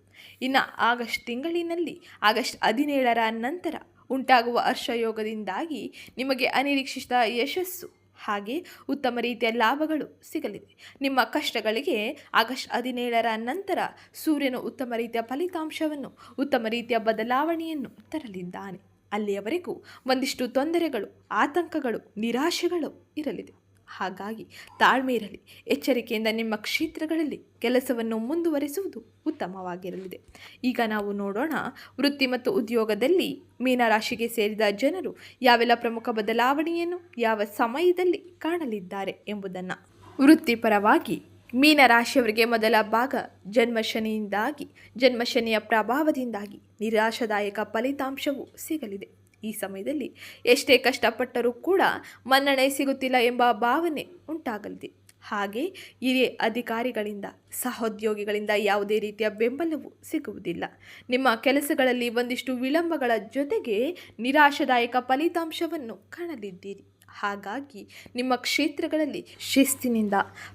Speaker 1: ಇನ್ನು ಆಗಸ್ಟ್ ತಿಂಗಳಿನಲ್ಲಿ, ಆಗಸ್ಟ್ ಹದಿನೇಳರ ನಂತರ ಉಂಟಾಗುವ ಹರ್ಷಯೋಗದಿಂದಾಗಿ ನಿಮಗೆ ಅನಿರೀಕ್ಷಿತ ಯಶಸ್ಸು ಹಾಗೆ ಉತ್ತಮ ರೀತಿಯ ಲಾಭಗಳು ಸಿಗಲಿವೆ ನಿಮ್ಮ ಕಷ್ಟಗಳಿಗೆ ಆಗಸ್ಟ್ ಹದಿನೇಳರ ನಂತರ ಸೂರ್ಯನು ಉತ್ತಮ ರೀತಿಯ ಫಲಿತಾಂಶವನ್ನು, ಉತ್ತಮ ರೀತಿಯ ಬದಲಾವಣೆಯನ್ನು ತರಲಿದ್ದಾನೆ. ಅಲ್ಲಿಯವರೆಗೂ ಒಂದಿಷ್ಟು ತೊಂದರೆಗಳು, ಆತಂಕಗಳು, ನಿರಾಶೆಗಳು ಇರಲಿದೆ. ಹಾಗಾಗಿ ತಾಳ್ಮೆ ಇರಲಿ ಎಚ್ಚರಿಕೆಯಿಂದ ನಿಮ್ಮ ಕ್ಷೇತ್ರಗಳಲ್ಲಿ ಕೆಲಸವನ್ನು ಮುಂದುವರಿಸುವುದು ಉತ್ತಮವಾಗಿರಲಿದೆ. ಈಗ ನಾವು ನೋಡೋಣ ವೃತ್ತಿ ಮತ್ತು ಉದ್ಯೋಗದಲ್ಲಿ ಮೀನರಾಶಿಗೆ ಸೇರಿದ ಜನರು ಯಾವೆಲ್ಲ ಪ್ರಮುಖ ಬದಲಾವಣೆಯನ್ನು ಯಾವ ಸಮಯದಲ್ಲಿ ಕಾಣಲಿದ್ದಾರೆ ಎಂಬುದನ್ನು. ವೃತ್ತಿಪರವಾಗಿ ಮೀನರಾಶಿಯವರಿಗೆ ಮೊದಲ ಭಾಗ ಜನ್ಮಶನಿಯಿಂದಾಗಿ, ಜನ್ಮಶನಿಯ ಪ್ರಭಾವದಿಂದಾಗಿ ನಿರಾಶಾದಾಯಕ ಫಲಿತಾಂಶವು ಸಿಗಲಿದೆ. ಈ ಸಮಯದಲ್ಲಿ ಎಷ್ಟೇ ಕಷ್ಟಪಟ್ಟರೂ ಕೂಡ ಮನ್ನಣೆ ಸಿಗುತ್ತಿಲ್ಲ ಎಂಬ ಭಾವನೆ ಉಂಟಾಗಲಿದೆ. ಹಾಗೆ ಹಿರಿಯ ಅಧಿಕಾರಿಗಳಿಂದ, ಸಹೋದ್ಯೋಗಿಗಳಿಂದ ಯಾವುದೇ ರೀತಿಯ ಬೆಂಬಲವೂ ಸಿಗುವುದಿಲ್ಲ. ನಿಮ್ಮ ಕೆಲಸಗಳಲ್ಲಿ ಒಂದಿಷ್ಟು ವಿಳಂಬಗಳ ಜೊತೆಗೆ ನಿರಾಶಾದಾಯಕ ಫಲಿತಾಂಶವನ್ನು ಕಾಣಲಿದ್ದೀರಿ. ಹಾಗಾಗಿ ನಿಮ್ಮ ಕ್ಷೇತ್ರಗಳಲ್ಲಿ ಶಿಸ್ತಿನಿಂದ,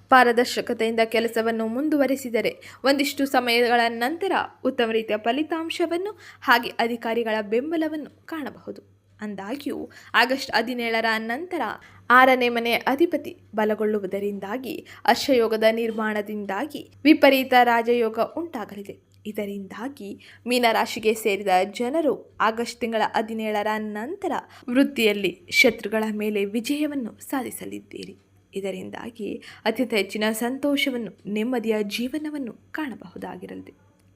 Speaker 1: ಪಾರದರ್ಶಕತೆಯಿಂದ ಕೆಲಸವನ್ನು ಮುಂದುವರಿಸಿದರೆ ಒಂದಿಷ್ಟು ಸಮಯಗಳ ನಂತರ ಉತ್ತಮ ರೀತಿಯ ಫಲಿತಾಂಶವನ್ನು ಹಾಗೆ ಅಧಿಕಾರಿಗಳ ಬೆಂಬಲವನ್ನು ಕಾಣಬಹುದು. ಅಂದಾಗ್ಯೂ, ಆಗಸ್ಟ್ ಹದಿನೇಳರ ನಂತರ ಆರನೇ ಮನೆ ಅಧಿಪತಿ ಬಲಗೊಳ್ಳುವುದರಿಂದಾಗಿ ಅಶ್ವಯೋಗದ ನಿರ್ಮಾಣದಿಂದಾಗಿ ವಿಪರೀತ ರಾಜಯೋಗ ಉಂಟಾಗಲಿದೆ. ಇದರಿಂದಾಗಿ ಮೀನರಾಶಿಗೆ ಸೇರಿದ ಜನರು ಆಗಸ್ಟ್ ತಿಂಗಳ ಹದಿನೇಳರ ನಂತರ ವೃತ್ತಿಯಲ್ಲಿ ಶತ್ರುಗಳ ಮೇಲೆ ವಿಜಯವನ್ನು ಸಾಧಿಸಲಿದ್ದೀರಿ. ಇದರಿಂದಾಗಿ ಅತ್ಯಂತ ಹೆಚ್ಚಿನ ಸಂತೋಷವನ್ನು, ನೆಮ್ಮದಿಯ ಜೀವನವನ್ನು ಕಾಣಬಹುದಾಗಿರಲಿದೆ.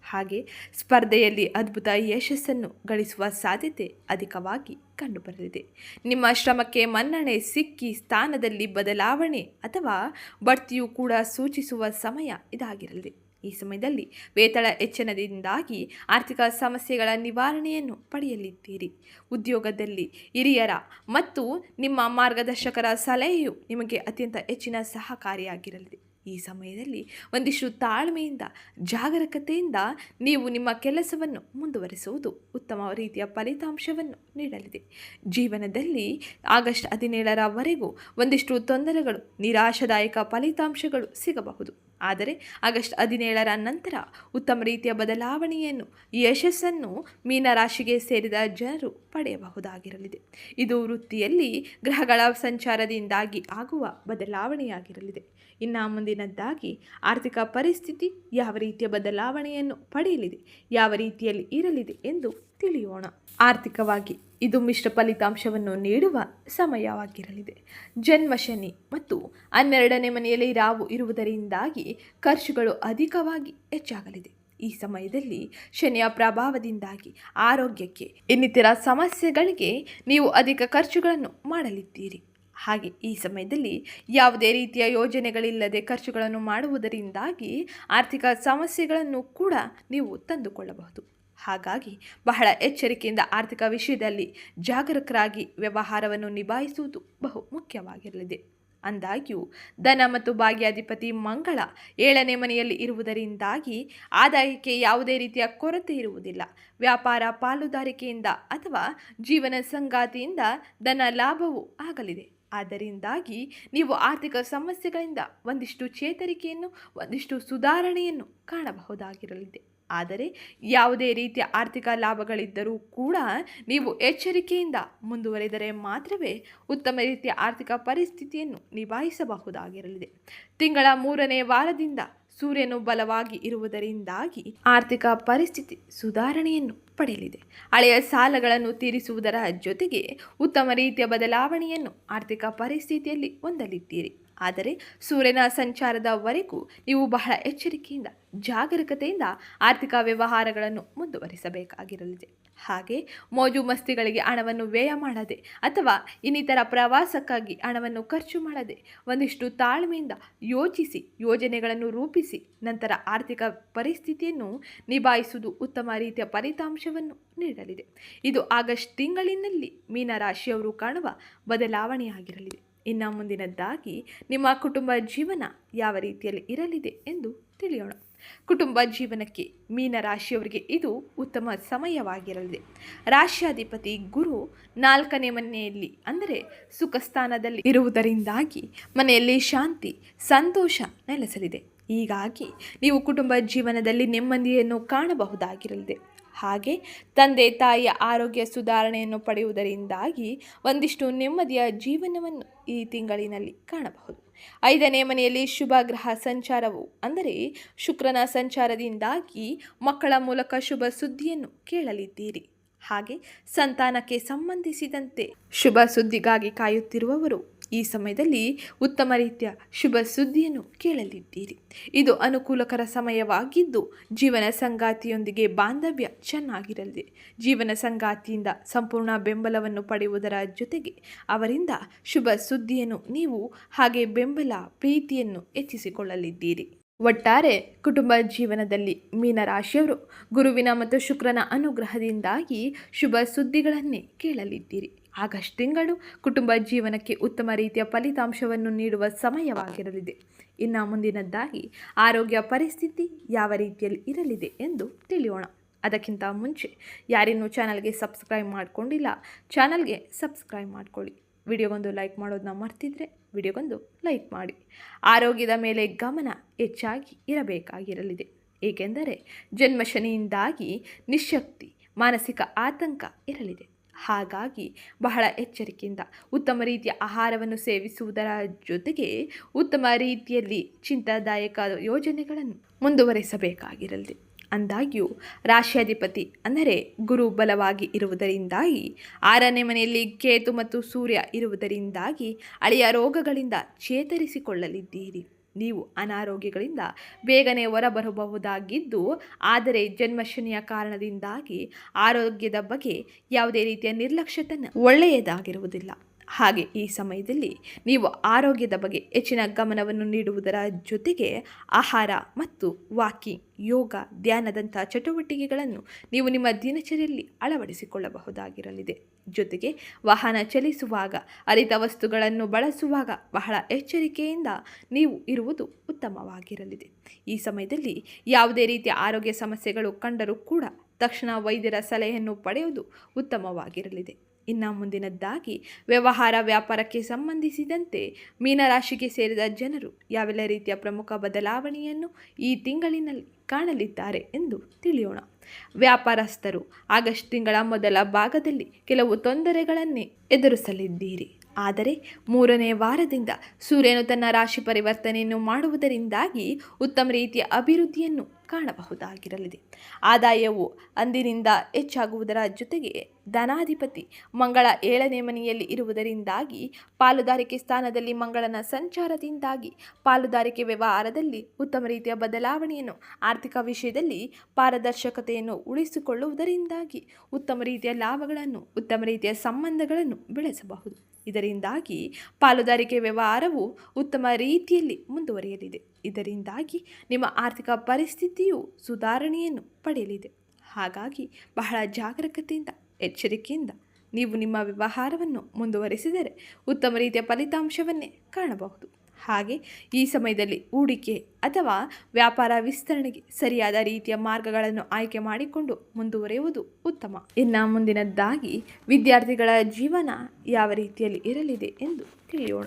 Speaker 1: ಹಾಗೆ ಸ್ಪರ್ಧೆಯಲ್ಲಿ ಅದ್ಭುತ ಯಶಸ್ಸನ್ನು ಗಳಿಸುವ ಸಾಧ್ಯತೆ ಅಧಿಕವಾಗಿ ಕಂಡುಬರಲಿದೆ. ನಿಮ್ಮ ಶ್ರಮಕ್ಕೆ ಮನ್ನಣೆ, ಸಿಕ್ಕಿ, ಸ್ಥಾನದಲ್ಲಿ ಬದಲಾವಣೆ ಅಥವಾ ಬಡ್ತಿಯು ಕೂಡ ಸೂಚಿಸುವ ಸಮಯ ಇದಾಗಿರಲಿದೆ. ಈ ಸಮಯದಲ್ಲಿ ವೇತನ ಹೆಚ್ಚಿನದಿಂದಾಗಿ ಆರ್ಥಿಕ ಸಮಸ್ಯೆಗಳ ನಿವಾರಣೆಯನ್ನು ಪಡೆಯಲಿದ್ದೀರಿ. ಉದ್ಯೋಗದಲ್ಲಿ ಹಿರಿಯರ ಮತ್ತು ನಿಮ್ಮ ಮಾರ್ಗದರ್ಶಕರ ಸಲಹೆಯು ನಿಮಗೆ ಅತ್ಯಂತ ಹೆಚ್ಚಿನ ಸಹಕಾರಿಯಾಗಿರಲಿದೆ ಈ ಸಮಯದಲ್ಲಿ ಒಂದಿಷ್ಟು ತಾಳ್ಮೆಯಿಂದ, ಜಾಗರೂಕತೆಯಿಂದ ನೀವು ನಿಮ್ಮ ಕೆಲಸವನ್ನು ಮುಂದುವರಿಸುವುದು ಉತ್ತಮ ರೀತಿಯ ಫಲಿತಾಂಶವನ್ನು ನೀಡಲಿದೆ. ಜೀವನದಲ್ಲಿ ಆಗಸ್ಟ್ ಹದಿನೇಳರವರೆಗೂ ಒಂದಿಷ್ಟು ತೊಂದರೆಗಳು, ನಿರಾಶಾದಾಯಕ ಫಲಿತಾಂಶಗಳು ಸಿಗಬಹುದು. ಆದರೆ ಆಗಸ್ಟ್ ಹದಿನೇಳರ ನಂತರ ಉತ್ತಮ ರೀತಿಯ ಬದಲಾವಣೆಯನ್ನು, ಯಶಸ್ಸನ್ನು ಮೀನರಾಶಿಗೆ ಸೇರಿದ ಜನರು ಪಡೆಯಬಹುದಾಗಿರಲಿದೆ. ಇದು ವೃತ್ತಿಯಲ್ಲಿ ಗ್ರಹಗಳ ಸಂಚಾರದಿಂದಾಗಿ ಆಗುವ ಬದಲಾವಣೆಯಾಗಿರಲಿದೆ. ಇನ್ನು ಮುಂದಿನದ್ದಾಗಿ ಆರ್ಥಿಕ ಪರಿಸ್ಥಿತಿ ಯಾವ ರೀತಿಯ ಬದಲಾವಣೆಯನ್ನು ಪಡೆಯಲಿದೆ, ಯಾವ ರೀತಿಯಲ್ಲಿ ಇರಲಿದೆ ಎಂದು ತಿಳಿಯೋಣ. ಆರ್ಥಿಕವಾಗಿ ಇದು ಮಿಶ್ರ ಫಲಿತಾಂಶವನ್ನು ನೀಡುವ ಸಮಯವಾಗಿರಲಿದೆ. ಜನ್ಮ ಶನಿ ಮತ್ತು ಹನ್ನೆರಡನೇ ಮನೆಯಲ್ಲಿ ರಾವು ಇರುವುದರಿಂದಾಗಿ ಖರ್ಚುಗಳು ಅಧಿಕವಾಗಿ ಹೆಚ್ಚಾಗಲಿದೆ. ಈ ಸಮಯದಲ್ಲಿ ಶನಿಯ ಪ್ರಭಾವದಿಂದಾಗಿ ಆರೋಗ್ಯಕ್ಕೆ ಇನ್ನಿತರ ಸಮಸ್ಯೆಗಳಿಗೆ ನೀವು ಅಧಿಕ ಖರ್ಚುಗಳನ್ನು ಮಾಡಲಿದ್ದೀರಿ. ಹಾಗೆ ಈ ಸಮಯದಲ್ಲಿ ಯಾವುದೇ ರೀತಿಯ ಯೋಜನೆಗಳಿಲ್ಲದೆ ಖರ್ಚುಗಳನ್ನು ಮಾಡುವುದರಿಂದಾಗಿ ಆರ್ಥಿಕ ಸಮಸ್ಯೆಗಳನ್ನು ಕೂಡ ನೀವು ತಂದುಕೊಳ್ಳಬಹುದು. ಹಾಗಾಗಿ ಬಹಳ ಎಚ್ಚರಿಕೆಯಿಂದ ಆರ್ಥಿಕ ವಿಷಯದಲ್ಲಿ ಜಾಗರೂಕರಾಗಿ ವ್ಯವಹಾರವನ್ನು ನಿಭಾಯಿಸುವುದು ಬಹು ಮುಖ್ಯವಾಗಿರಲಿದೆ. ಅಂದಾಗ್ಯೂ ಧನ ಮತ್ತು ಭಾಗ್ಯಾಧಿಪತಿ ಮಂಗಳ ಏಳನೇ ಮನೆಯಲ್ಲಿ ಇರುವುದರಿಂದಾಗಿ ಆದಾಯಕ್ಕೆ ಯಾವುದೇ ರೀತಿಯ ಕೊರತೆ ಇರುವುದಿಲ್ಲ. ವ್ಯಾಪಾರ ಪಾಲುದಾರಿಕೆಯಿಂದ ಅಥವಾ ಜೀವನ ಸಂಗಾತಿಯಿಂದ ಧನ ಲಾಭವೂ ಆಗಲಿದೆ. ಆದ್ದರಿಂದಾಗಿ ನೀವು ಆರ್ಥಿಕ ಸಮಸ್ಯೆಗಳಿಂದ ಒಂದಿಷ್ಟು ಚೇತರಿಕೆಯನ್ನು, ಒಂದಿಷ್ಟು ಸುಧಾರಣೆಯನ್ನು ಕಾಣಬಹುದಾಗಿರಲಿದೆ. ಆದರೆ ಯಾವುದೇ ರೀತಿಯ ಆರ್ಥಿಕ ಲಾಭಗಳಿದ್ದರೂ ಕೂಡ ನೀವು ಎಚ್ಚರಿಕೆಯಿಂದ ಮುಂದುವರೆದರೆ ಮಾತ್ರವೇ ಉತ್ತಮ ರೀತಿಯ ಆರ್ಥಿಕ ಪರಿಸ್ಥಿತಿಯನ್ನು ನಿಭಾಯಿಸಬಹುದಾಗಿರಲಿದೆ. ತಿಂಗಳ ಮೂರನೇ ವಾರದಿಂದ ಸೂರ್ಯನು ಬಲವಾಗಿ ಇರುವುದರಿಂದಾಗಿ ಆರ್ಥಿಕ ಪರಿಸ್ಥಿತಿ ಸುಧಾರಣೆಯನ್ನು ಪಡೆಯಲಿದೆ. ಹಳೆಯ ಸಾಲಗಳನ್ನು ತೀರಿಸುವುದರ ಜೊತೆಗೆ ಉತ್ತಮ ರೀತಿಯ ಬದಲಾವಣೆಯನ್ನು ಆರ್ಥಿಕ ಪರಿಸ್ಥಿತಿಯಲ್ಲಿ ಹೊಂದಲಿದ್ದೀರಿ. ಆದರೆ ಸೂರ್ಯನ ಸಂಚಾರದವರೆಗೂ ನೀವು ಬಹಳ ಎಚ್ಚರಿಕೆಯಿಂದ, ಜಾಗರೂಕತೆಯಿಂದ ಆರ್ಥಿಕ ವ್ಯವಹಾರಗಳನ್ನು ಮುಂದುವರಿಸಬೇಕಾಗಿರಲಿದೆ. ಹಾಗೆ ಮೋಜು ಮಸ್ತಿಗಳಿಗೆ ಹಣವನ್ನು ವ್ಯಯ ಮಾಡದೆ ಅಥವಾ ಇನ್ನಿತರ ಪ್ರವಾಸಕ್ಕಾಗಿ ಹಣವನ್ನು ಖರ್ಚು ಮಾಡದೆ ಒಂದಿಷ್ಟು ತಾಳ್ಮೆಯಿಂದ ಯೋಚಿಸಿ, ಯೋಜನೆಗಳನ್ನು ರೂಪಿಸಿ ನಂತರ ಆರ್ಥಿಕ ಪರಿಸ್ಥಿತಿಯನ್ನು ನಿಭಾಯಿಸುವುದು ಉತ್ತಮ ರೀತಿಯ ಫಲಿತಾಂಶವನ್ನು ನೀಡಲಿದೆ. ಇದು ಆಗಸ್ಟ್ ತಿಂಗಳಿನಲ್ಲಿ ಮೀನರಾಶಿಯವರು ಕಾಣುವ ಬದಲಾವಣೆಯಾಗಿರಲಿದೆ. ಇನ್ನು ಮುಂದಿನದ್ದಾಗಿ ನಿಮ್ಮ ಕುಟುಂಬ ಜೀವನ ಯಾವ ರೀತಿಯಲ್ಲಿ ಇರಲಿದೆ ಎಂದು ತಿಳಿಯೋಣ. ಕುಟುಂಬ ಜೀವನಕ್ಕೆ ಮೀನ ರಾಶಿಯವರಿಗೆ ಇದು ಉತ್ತಮ ಸಮಯವಾಗಿರಲಿದೆ. ರಾಶ್ಯಾಧಿಪತಿ ಗುರು ನಾಲ್ಕನೇ ಮನೆಯಲ್ಲಿ ಅಂದರೆ ಸುಖ ಸ್ಥಾನದಲ್ಲಿ ಇರುವುದರಿಂದಾಗಿ ಮನೆಯಲ್ಲಿ ಶಾಂತಿ, ಸಂತೋಷ ನೆಲೆಸಲಿದೆ. ಹೀಗಾಗಿ ನೀವು ಕುಟುಂಬ ಜೀವನದಲ್ಲಿ ನೆಮ್ಮದಿಯನ್ನು ಕಾಣಬಹುದಾಗಿರಲಿದೆ. ಹಾಗೆ ತಂದೆ ತಾಯಿಯ ಆರೋಗ್ಯ ಸುಧಾರಣೆಯನ್ನು ಪಡೆಯುವುದರಿಂದಾಗಿ ಒಂದಿಷ್ಟು ನೆಮ್ಮದಿಯ ಜೀವನವನ್ನು ಈ ತಿಂಗಳಿನಲ್ಲಿ ಕಾಣಬಹುದು. ಐದನೇ ಮನೆಯಲ್ಲಿ ಶುಭ ಗ್ರಹ ಸಂಚಾರವು ಅಂದರೆ ಶುಕ್ರನ ಸಂಚಾರದಿಂದಾಗಿ ಮಕ್ಕಳ ಮೂಲಕ ಶುಭ ಸುದ್ದಿಯನ್ನು ಕೇಳಲಿದ್ದೀರಿ. ಹಾಗೆ ಸಂತಾನಕ್ಕೆ ಸಂಬಂಧಿಸಿದಂತೆ ಶುಭ ಸುದ್ದಿಗಾಗಿ ಕಾಯುತ್ತಿರುವವರು ಈ ಸಮಯದಲ್ಲಿ ಉತ್ತಮ ರೀತಿಯ ಶುಭ ಸುದ್ದಿಯನ್ನು ಕೇಳಲಿದ್ದೀರಿ. ಇದು ಅನುಕೂಲಕರ ಸಮಯವಾಗಿದ್ದು ಜೀವನ ಸಂಗಾತಿಯೊಂದಿಗೆ ಬಾಂಧವ್ಯ ಚೆನ್ನಾಗಿರಲಿದೆ ಜೀವನ ಸಂಗಾತಿಯಿಂದ ಸಂಪೂರ್ಣ ಬೆಂಬಲವನ್ನು ಪಡೆಯುವುದರ ಜೊತೆಗೆ ಅವರಿಂದ ಶುಭ ಸುದ್ದಿಯನ್ನು ನೀವು ಹಾಗೆ ಬೆಂಬಲ ಪ್ರೀತಿಯನ್ನು ಹೆಚ್ಚಿಸಿಕೊಳ್ಳಲಿದ್ದೀರಿ. ಒಟ್ಟಾರೆ ಕುಟುಂಬ ಜೀವನದಲ್ಲಿ ಮೀನರಾಶಿಯವರು ಗುರುವಿನ ಮತ್ತು ಶುಕ್ರನ ಅನುಗ್ರಹದಿಂದಾಗಿ ಶುಭ ಸುದ್ದಿಗಳನ್ನೇ ಕೇಳಲಿದ್ದೀರಿ. ಆಗಸ್ಟ್ ತಿಂಗಳು ಕುಟುಂಬ ಜೀವನಕ್ಕೆ ಉತ್ತಮ ರೀತಿಯ ಫಲಿತಾಂಶವನ್ನು ನೀಡುವ ಸಮಯವಾಗಿರಲಿದೆ. ಇನ್ನು ಮುಂದಿನದ್ದಾಗಿ ಆರೋಗ್ಯ ಪರಿಸ್ಥಿತಿ ಯಾವ ರೀತಿಯಲ್ಲಿ ಇರಲಿದೆ ಎಂದು ತಿಳಿಯೋಣ. ಅದಕ್ಕಿಂತ ಮುಂಚೆ ಯಾರಿನ್ನೂ ಚಾನಲ್ಗೆ ಸಬ್ಸ್ಕ್ರೈಬ್ ಮಾಡಿಕೊಂಡಿಲ್ಲ, ಚಾನಲ್ಗೆ ಸಬ್ಸ್ಕ್ರೈಬ್ ಮಾಡ್ಕೊಳ್ಳಿ. ವಿಡಿಯೋಗೊಂದು ಲೈಕ್ ಮಾಡೋದನ್ನ ಮರ್ತಿದ್ರೆ ವಿಡಿಯೋಗೊಂದು ಲೈಕ್ ಮಾಡಿ. ಆರೋಗ್ಯದ ಮೇಲೆ ಗಮನ ಹೆಚ್ಚಾಗಿ ಇರಬೇಕಾಗಿರಲಿದೆ. ಏಕೆಂದರೆ ಜನ್ಮಶನಿಯಿಂದಾಗಿ ನಿಶಕ್ತಿ, ಮಾನಸಿಕ ಆತಂಕ ಇರಲಿದೆ. ಹಾಗಾಗಿ ಬಹಳ ಎಚ್ಚರಿಕೆಯಿಂದ ಉತ್ತಮ ರೀತಿಯ ಆಹಾರವನ್ನು ಸೇವಿಸುವುದರ ಜೊತೆಗೆ ಉತ್ತಮ ರೀತಿಯಲ್ಲಿ ಚಿಂತಾದಾಯಕ ಯೋಜನೆಗಳನ್ನು ಮುಂದುವರೆಸಬೇಕಾಗಿರಲಿದೆ. ಅಂದಾಗ್ಯೂ ರಾಶ್ಯಾಧಿಪತಿ ಅಂದರೆ ಗುರು ಬಲವಾಗಿ ಇರುವುದರಿಂದಾಗಿ, ಆರನೇ ಮನೆಯಲ್ಲಿ ಕೇತು ಮತ್ತು ಸೂರ್ಯ ಇರುವುದರಿಂದಾಗಿ ಅಳಿಯ ರೋಗಗಳಿಂದ ಚೇತರಿಸಿಕೊಳ್ಳಲಿದ್ದೀರಿ. ನೀವು ಅನಾರೋಗ್ಯಗಳಿಂದ ಬೇಗನೆ ಹೊರಬರಬಹುದಾಗಿದ್ದು, ಆದರೆ ಜನ್ಮಶನಿಯ ಕಾರಣದಿಂದಾಗಿ ಆರೋಗ್ಯದ ಬಗ್ಗೆ ಯಾವುದೇ ರೀತಿಯ ನಿರ್ಲಕ್ಷ್ಯತನ ಒಳ್ಳೆಯದಾಗಿರುವುದಿಲ್ಲ. ಹಾಗೆ ಈ ಸಮಯದಲ್ಲಿ ನೀವು ಆರೋಗ್ಯದ ಬಗ್ಗೆ ಹೆಚ್ಚಿನ ಗಮನವನ್ನು ನೀಡುವುದರ ಜೊತೆಗೆ ಆಹಾರ ಮತ್ತು ವಾಕಿಂಗ್, ಯೋಗ ಧ್ಯಾನದಂಥ ಚಟುವಟಿಕೆಗಳನ್ನು ನೀವು ನಿಮ್ಮ ದಿನಚರಿಯಲ್ಲಿ ಅಳವಡಿಸಿಕೊಳ್ಳಬಹುದಾಗಿರಲಿದೆ. ಜೊತೆಗೆ ವಾಹನ ಚಲಿಸುವಾಗ ಅರಿತ ವಸ್ತುಗಳನ್ನು ಬಳಸುವಾಗ ಬಹಳ ಎಚ್ಚರಿಕೆಯಿಂದ ನೀವು ಇರುವುದು ಉತ್ತಮವಾಗಿರಲಿದೆ. ಈ ಸಮಯದಲ್ಲಿ ಯಾವುದೇ ರೀತಿಯ ಆರೋಗ್ಯ ಸಮಸ್ಯೆಗಳು ಕಂಡರೂ ಕೂಡ ತಕ್ಷಣ ವೈದ್ಯರ ಸಲಹೆಯನ್ನು ಪಡೆಯುವುದು ಉತ್ತಮವಾಗಿರಲಿದೆ. ಇನ್ನು ಮುಂದಿನದ್ದಾಗಿ ವ್ಯವಹಾರ ವ್ಯಾಪಾರಕ್ಕೆ ಸಂಬಂಧಿಸಿದಂತೆ ಮೀನರಾಶಿಗೆ ಸೇರಿದ ಜನರು ಯಾವೆಲ್ಲ ರೀತಿಯ ಪ್ರಮುಖ ಬದಲಾವಣೆಯನ್ನು ಈ ತಿಂಗಳಿನಲ್ಲಿ ಕಾಣಲಿದ್ದಾರೆ ಎಂದು ತಿಳಿಯೋಣ. ವ್ಯಾಪಾರಸ್ಥರು ಆಗಸ್ಟ್ ತಿಂಗಳ ಮೊದಲ ಭಾಗದಲ್ಲಿ ಕೆಲವು ತೊಂದರೆಗಳನ್ನೇ ಎದುರಿಸಲಿದ್ದೀರಿ. ಆದರೆ ಮೂರನೇ ವಾರದಿಂದ ಸೂರ್ಯನು ತನ್ನ ರಾಶಿ ಪರಿವರ್ತನೆಯನ್ನು ಮಾಡುವುದರಿಂದಾಗಿ ಉತ್ತಮ ರೀತಿಯ ಅಭಿವೃದ್ಧಿಯನ್ನು ಕಾಣಬಹುದಾಗಿರಲಿದೆ. ಆದಾಯವು ಅಂದಿನಿಂದ ಹೆಚ್ಚಾಗುವುದರ ಜೊತೆಗೆ ಧನಾಧಿಪತಿ ಮಂಗಳ ಏಳನೇ ಮನೆಯಲ್ಲಿ ಇರುವುದರಿಂದಾಗಿ ಪಾಲುದಾರಿಕೆ ಸ್ಥಾನದಲ್ಲಿ ಮಂಗಳನ ಸಂಚಾರದಿಂದಾಗಿ ಪಾಲುದಾರಿಕೆ ವ್ಯವಹಾರದಲ್ಲಿ ಉತ್ತಮ ರೀತಿಯ ಬದಲಾವಣೆಯನ್ನು, ಆರ್ಥಿಕ ವಿಷಯದಲ್ಲಿ ಪಾರದರ್ಶಕತೆಯನ್ನು ಉಳಿಸಿಕೊಳ್ಳುವುದರಿಂದಾಗಿ ಉತ್ತಮ ರೀತಿಯ ಲಾಭಗಳನ್ನು, ಉತ್ತಮ ರೀತಿಯ ಸಂಬಂಧಗಳನ್ನು ಬೆಳೆಸಬಹುದು. ಇದರಿಂದಾಗಿ ಪಾಲುದಾರಿಕೆ ವ್ಯವಹಾರವು ಉತ್ತಮ ರೀತಿಯಲ್ಲಿ ಮುಂದುವರಿಯಲಿದೆ. ಇದರಿಂದಾಗಿ ನಿಮ್ಮ ಆರ್ಥಿಕ ಪರಿಸ್ಥಿತಿಯು ಸುಧಾರಣೆಯನ್ನು ಪಡೆಯಲಿದೆ. ಹಾಗಾಗಿ ಬಹಳ ಜಾಗರೂಕತೆಯಿಂದ, ಎಚ್ಚರಿಕೆಯಿಂದ ನೀವು ನಿಮ್ಮ ವ್ಯವಹಾರವನ್ನು ಮುಂದುವರಿಸಿದರೆ ಉತ್ತಮ ರೀತಿಯ ಫಲಿತಾಂಶವನ್ನೇ ಕಾಣಬಹುದು. ಹಾಗೆ ಈ ಸಮಯದಲ್ಲಿ ಹೂಡಿಕೆ ಅಥವಾ ವ್ಯಾಪಾರ ವಿಸ್ತರಣೆಗೆ ಸರಿಯಾದ ರೀತಿಯ ಮಾರ್ಗಗಳನ್ನು ಆಯ್ಕೆ ಮಾಡಿಕೊಂಡು ಮುಂದುವರೆಯುವುದು ಉತ್ತಮ. ಇನ್ನು ಮುಂದಿನದ್ದಾಗಿ ವಿದ್ಯಾರ್ಥಿಗಳ ಜೀವನ ಯಾವ ರೀತಿಯಲ್ಲಿ ಇರಲಿದೆ ಎಂದು ತಿಳಿಯೋಣ.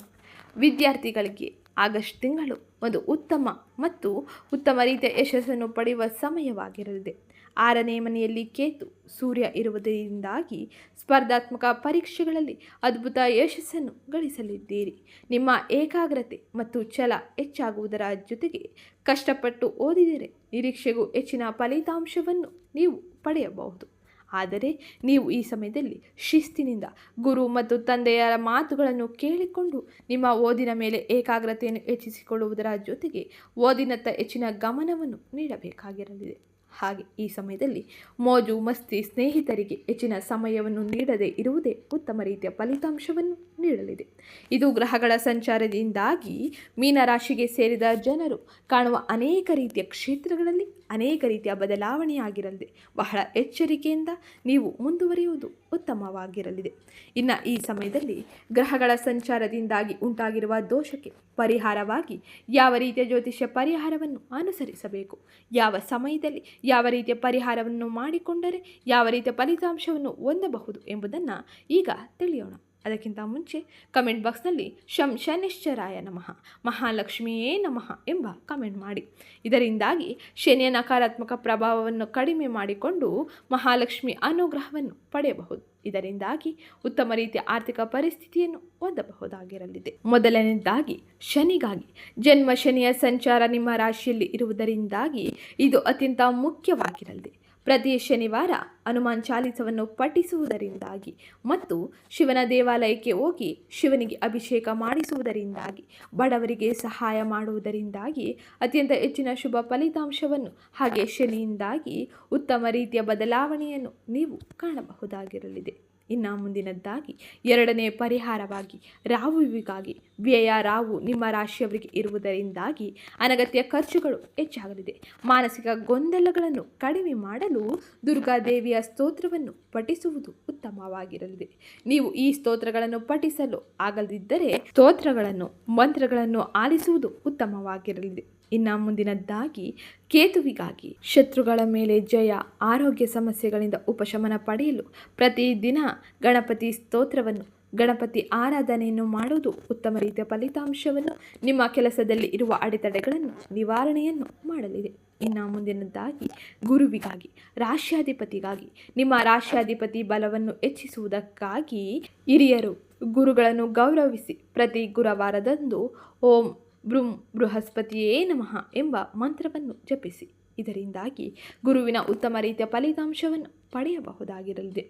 Speaker 1: ವಿದ್ಯಾರ್ಥಿಗಳಿಗೆ ಆಗಸ್ಟ್ ತಿಂಗಳು ಒಂದು ಉತ್ತಮ ಮತ್ತು ಉತ್ತಮ ರೀತಿಯ ಯಶಸ್ಸನ್ನು ಪಡೆಯುವ ಸಮಯವಾಗಿರಲಿದೆ. ಆರನೇ ಮನೆಯಲ್ಲಿ ಕೇತು ಸೂರ್ಯ ಇರುವುದರಿಂದಾಗಿ ಸ್ಪರ್ಧಾತ್ಮಕ ಪರೀಕ್ಷೆಗಳಲ್ಲಿ ಅದ್ಭುತ ಯಶಸ್ಸನ್ನು ಗಳಿಸಲಿದ್ದೀರಿ. ನಿಮ್ಮ ಏಕಾಗ್ರತೆ ಮತ್ತು ಛಲ ಹೆಚ್ಚಾಗುವುದರ ಜೊತೆಗೆ ಕಷ್ಟಪಟ್ಟು ಓದಿದರೆ ನಿರೀಕ್ಷೆಗೂ ಹೆಚ್ಚಿನ ಫಲಿತಾಂಶವನ್ನು ನೀವು ಪಡೆಯಬಹುದು. ಆದರೆ ನೀವು ಈ ಸಮಯದಲ್ಲಿ ಶಿಸ್ತಿನಿಂದ ಗುರು ಮತ್ತು ತಂದೆಯರ ಮಾತುಗಳನ್ನು ಕೇಳಿಕೊಂಡು ನಿಮ್ಮ ಓದಿನ ಮೇಲೆ ಏಕಾಗ್ರತೆಯನ್ನು ಹೆಚ್ಚಿಸಿಕೊಳ್ಳುವುದರ ಜೊತೆಗೆ ಓದಿನತ್ತ ಹೆಚ್ಚಿನ ಗಮನವನ್ನು ನೀಡಬೇಕಾಗಿರಲಿದೆ. ಹಾಗೆ ಈ ಸಮಯದಲ್ಲಿ ಮೋಜು ಮಸ್ತಿ ಸ್ನೇಹಿತರಿಗೆ ಹೆಚ್ಚಿನ ಸಮಯವನ್ನು ನೀಡದೇ ಇರುವುದೇ ಉತ್ತಮ ರೀತಿಯ ಫಲಿತಾಂಶವನ್ನು ನೀಡಲಿದೆ. ಇದು ಗ್ರಹಗಳ ಸಂಚಾರದಿಂದಾಗಿ ಮೀನರಾಶಿಗೆ ಸೇರಿದ ಜನರು ಕಾಣುವ ಅನೇಕ ರೀತಿಯ ಕ್ಷೇತ್ರಗಳಲ್ಲಿ ಅನೇಕ ರೀತಿಯ ಬದಲಾವಣೆಯಾಗಿರಲಿದೆ. ಬಹಳ ಎಚ್ಚರಿಕೆಯಿಂದ ನೀವು ಮುಂದುವರಿಯುವುದು ಉತ್ತಮವಾಗಿರಲಿದೆ. ಇನ್ನು ಈ ಸಮಯದಲ್ಲಿ ಗ್ರಹಗಳ ಸಂಚಾರದಿಂದಾಗಿ ಉಂಟಾಗಿರುವ ದೋಷಕ್ಕೆ ಪರಿಹಾರವಾಗಿ ಯಾವ ರೀತಿಯ ಜ್ಯೋತಿಷ್ಯ ಪರಿಹಾರವನ್ನು ಅನುಸರಿಸಬೇಕು? ಯಾವ ಸಮಯದಲ್ಲಿ ಯಾವ ರೀತಿಯ ಪರಿಹಾರವನ್ನು ಮಾಡಿಕೊಂಡರೆ ಯಾವ ರೀತಿಯ ಫಲಿತಾಂಶವನ್ನು ಹೊಂದಬಹುದು ಎಂಬುದನ್ನು ಈಗ ತಿಳಿಯೋಣ. ಅದಕ್ಕಿಂತ ಮುಂಚೆ ಕಮೆಂಟ್ ಬಾಕ್ಸ್ನಲ್ಲಿ ಶಂ ಶನಿಶ್ಚರಾಯ ನಮಃ, ಮಹಾಲಕ್ಷ್ಮಿಯೇ ನಮಃ ಎಂಬ ಕಮೆಂಟ್ ಮಾಡಿ. ಇದರಿಂದಾಗಿ ಶನಿಯ ನಕಾರಾತ್ಮಕ ಪ್ರಭಾವವನ್ನು ಕಡಿಮೆ ಮಾಡಿಕೊಂಡು ಮಹಾಲಕ್ಷ್ಮಿ ಅನುಗ್ರಹವನ್ನು ಪಡೆಯಬಹುದು. ಇದರಿಂದಾಗಿ ಉತ್ತಮ ರೀತಿಯ ಆರ್ಥಿಕ ಪರಿಸ್ಥಿತಿಯನ್ನು ಹೊಂದಬಹುದಾಗಿರಲಿದೆ. ಮೊದಲನೇದಾಗಿ ಶನಿಗಾಗಿ, ಜನ್ಮ ಶನಿಯ ಸಂಚಾರ ನಿಮ್ಮ ರಾಶಿಯಲ್ಲಿ ಇರುವುದರಿಂದಾಗಿ ಇದು ಅತ್ಯಂತ ಮುಖ್ಯವಾಗಿರಲಿದೆ. ಪ್ರತಿ ಶನಿವಾರ ಹನುಮಾನ್ ಚಾಲಿಸವನ್ನು ಪಠಿಸುವುದರಿಂದಾಗಿ ಮತ್ತು ಶಿವನ ದೇವಾಲಯಕ್ಕೆ ಹೋಗಿ ಶಿವನಿಗೆ ಅಭಿಷೇಕ ಮಾಡಿಸುವುದರಿಂದಾಗಿ, ಬಡವರಿಗೆ ಸಹಾಯ ಮಾಡುವುದರಿಂದಾಗಿ, ಅತ್ಯಂತ ಹೆಚ್ಚಿನ ಶುಭ ಫಲಿತಾಂಶವನ್ನು ಹಾಗೆ ಶನಿಯಿಂದಾಗಿ ಉತ್ತಮ ರೀತಿಯ ಬದಲಾವಣೆಯನ್ನು ನೀವು ಕಾಣಬಹುದಾಗಿರಲಿದೆ. ಇನ್ನು ಮುಂದಿನದ್ದಾಗಿ. ಎರಡನೇ ಪರಿಹಾರವಾಗಿ ರಾಹುವಿಗಾಗಿ ವ್ಯಯ ರಾವು ನಿಮ್ಮ ರಾಶಿಯವರಿಗೆ ಇರುವುದರಿಂದಾಗಿ ಅನಗತ್ಯ ಖರ್ಚುಗಳು ಹೆಚ್ಚಾಗಲಿದೆ. ಮಾನಸಿಕ ಗೊಂದಲಗಳನ್ನು ಕಡಿಮೆ ಮಾಡಲು ದುರ್ಗಾದೇವಿಯ ಸ್ತೋತ್ರವನ್ನು ಪಠಿಸುವುದು ಉತ್ತಮವಾಗಿರಲಿದೆ. ನೀವು ಈ ಸ್ತೋತ್ರಗಳನ್ನು ಪಠಿಸಲು ಆಗದಿದ್ದರೆ ಸ್ತೋತ್ರಗಳನ್ನು, ಮಂತ್ರಗಳನ್ನು ಆಲಿಸುವುದು ಉತ್ತಮವಾಗಿರಲಿದೆ. ಇನ್ನು ಮುಂದಿನದ್ದಾಗಿ ಕೇತುವಿಗಾಗಿ ಶತ್ರುಗಳ ಮೇಲೆ ಜಯ, ಆರೋಗ್ಯ ಸಮಸ್ಯೆಗಳಿಂದ ಉಪಶಮನ ಪಡೆಯಲು ಪ್ರತಿದಿನ ಗಣಪತಿ ಸ್ತೋತ್ರವನ್ನು, ಗಣಪತಿ ಆರಾಧನೆಯನ್ನು ಮಾಡುವುದು ಉತ್ತಮ ರೀತಿಯ ಫಲಿತಾಂಶವನ್ನು ನಿಮ್ಮ ಕೆಲಸದಲ್ಲಿ ಇರುವ ಅಡೆತಡೆಗಳನ್ನು ನಿವಾರಣೆಯನ್ನು ಮಾಡಲಿದೆ. ಇನ್ನು ಮುಂದಿನದ್ದಾಗಿ ಗುರುವಿಗಾಗಿ ರಾಶ್ಯಾಧಿಪತಿಗಾಗಿ ನಿಮ್ಮ ರಾಶ್ಯಾಧಿಪತಿ ಬಲವನ್ನು ಹೆಚ್ಚಿಸುವುದಕ್ಕಾಗಿ ಹಿರಿಯರು ಗುರುಗಳನ್ನು ಗೌರವಿಸಿ ಪ್ರತಿ ಗುರುವಾರದಂದು ಓಂ ಬೃಂ ಬೃಹಸ್ಪತಿಯೇ ನಮಃ ಎಂಬ ಮಂತ್ರವನ್ನು ಜಪಿಸಿ. ಇದರಿಂದಾಗಿ ಗುರುವಿನ ಉತ್ತಮ ರೀತಿಯ ಫಲಿತಾಂಶವನ್ನು ಪಡೆಯಬಹುದಾಗಿರಲಿದೆ.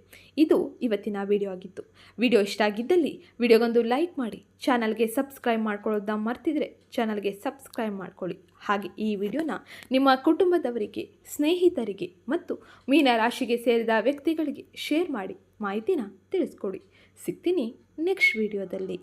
Speaker 1: ಇದು ಇವತ್ತಿನ ವಿಡಿಯೋ ಆಗಿತ್ತು. ವಿಡಿಯೋ ಇಷ್ಟ ಆಗಿದ್ದಲ್ಲಿ ವಿಡಿಯೋಗೊಂದು ಲೈಕ್ ಮಾಡಿ, ಚಾನಲ್ಗೆ ಸಬ್ಸ್ಕ್ರೈಬ್ ಮಾಡ್ಕೊಳ್ಳೋದನ್ನ ಮರ್ತಿದ್ರೆ ಚಾನಲ್ಗೆ ಸಬ್ಸ್ಕ್ರೈಬ್ ಮಾಡ್ಕೊಳ್ಳಿ. ಹಾಗೆ ಈ ವಿಡಿಯೋನ ನಿಮ್ಮ ಕುಟುಂಬದವರಿಗೆ, ಸ್ನೇಹಿತರಿಗೆ ಮತ್ತು ಮೀನ ರಾಶಿಗೆ ಸೇರಿದ ವ್ಯಕ್ತಿಗಳಿಗೆ ಶೇರ್ ಮಾಡಿ ಮಾಹಿತಿನ ತಿಳಿಸ್ಕೊಡಿ. ಸಿಗ್ತೀನಿ ನೆಕ್ಸ್ಟ್ ವಿಡಿಯೋದಲ್ಲಿ